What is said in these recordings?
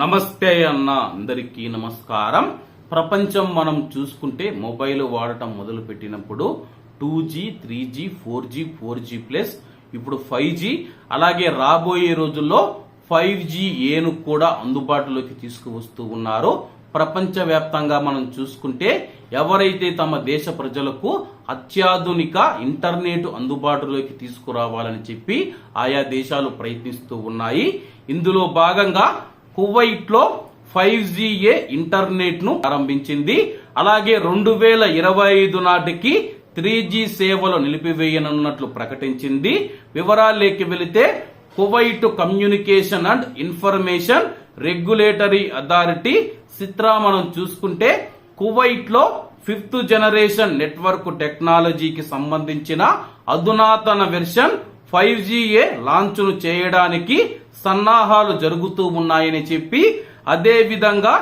నమస్తే అన్న అందరికీ నమస్కారం. ప్రపంచం మనం చూసుకుంటే మొబైల్ వాడటం మొదలు పెట్టినప్పుడు two G three G four G four G plus ఇప్పుడు ఫైవ్ జీ. అలాగే రాబోయే రోజుల్లో ఫైవ్ జీ ఏను కూడా అందుబాటులోకి తీసుకువస్తూ ఉన్నారు. ప్రపంచవ్యాప్తంగా మనం చూసుకుంటే ఎవరైతే తమ దేశ ప్రజలకు అత్యాధునిక ఇంటర్నెట్ అందుబాటులోకి తీసుకురావాలని చెప్పి ఆయా దేశాలు ప్రయత్నిస్తూ ఉన్నాయి. ఇందులో భాగంగా కువైట్లో ఫైవ్ జీఏ ఇంటర్నెట్ను ప్రారంభించింది. అలాగే రెండు వేల ఇరవై ఐదు నాటికి త్రీ జీ సేవలు నిలిపివేయనున్నట్లు ప్రకటించింది. వివరాల్లోకి వెళితే Kuwait Communication and Information Regulatory Authority CITRA మనం చూసుకుంటే కువైట్లో ఫిఫ్త్ జనరేషన్ నెట్వర్క్ టెక్నాలజీకి సంబంధించిన అధునాతన వెర్షన్ ఫైవ్ జీఏ లాంచ్ను చేయడానికి సన్నాహాలు జరుగుతూ ఉన్నాయని చెప్పి అదేవిధంగా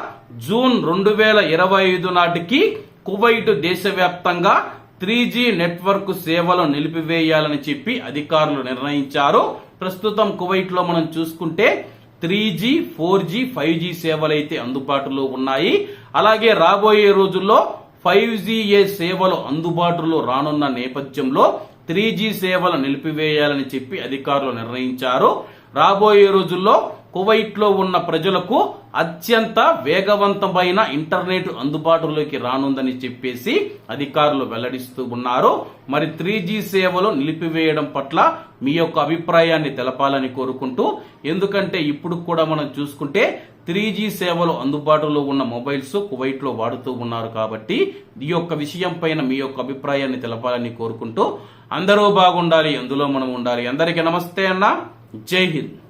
జూన్ రెండు వేల ఇరవై ఐదు నాటికి కువైట్ దేశవ్యాప్తంగా త్రీ జీ నెట్వర్క్ సేవలు నిలిపివేయాలని చెప్పి అధికారులు నిర్ణయించారు. ప్రస్తుతం కువైట్లో మనం చూసుకుంటే three G four G five G సేవలు అయితే అందుబాటులో ఉన్నాయి. అలాగే రాబోయే రోజుల్లో ఫైవ్ ఏ సేవలు అందుబాటులో రానున్న నేపథ్యంలో త్రీ జీ సేవలు నిలిపివేయాలని చెప్పి అధికారులు నిర్ణయించారు. రాబోయే రోజుల్లో కువైట్లో ఉన్న ప్రజలకు అత్యంత వేగవంతమైన ఇంటర్నెట్ అందుబాటులోకి రానుందని చెప్పేసి అధికారులు వెల్లడిస్తూ ఉన్నారు. మరి త్రీ జీ సేవలు నిలిపివేయడం పట్ల మీ యొక్క అభిప్రాయాన్ని తెలపాలని కోరుకుంటూ ఎందుకంటే ఇప్పుడు కూడా మనం చూసుకుంటే త్రీ జీ సేవలు అందుబాటులో ఉన్న మొబైల్స్ కువైట్లో వాడుతూ ఉన్నారు కాబట్టి ఈ యొక్క విషయం పైన మీ యొక్క అభిప్రాయాన్ని తెలపాలని కోరుకుంటూ అందరూ బాగుండాలి అందులో మనం ఉండాలి. అందరికీ నమస్తే అన్న. జై హింద్.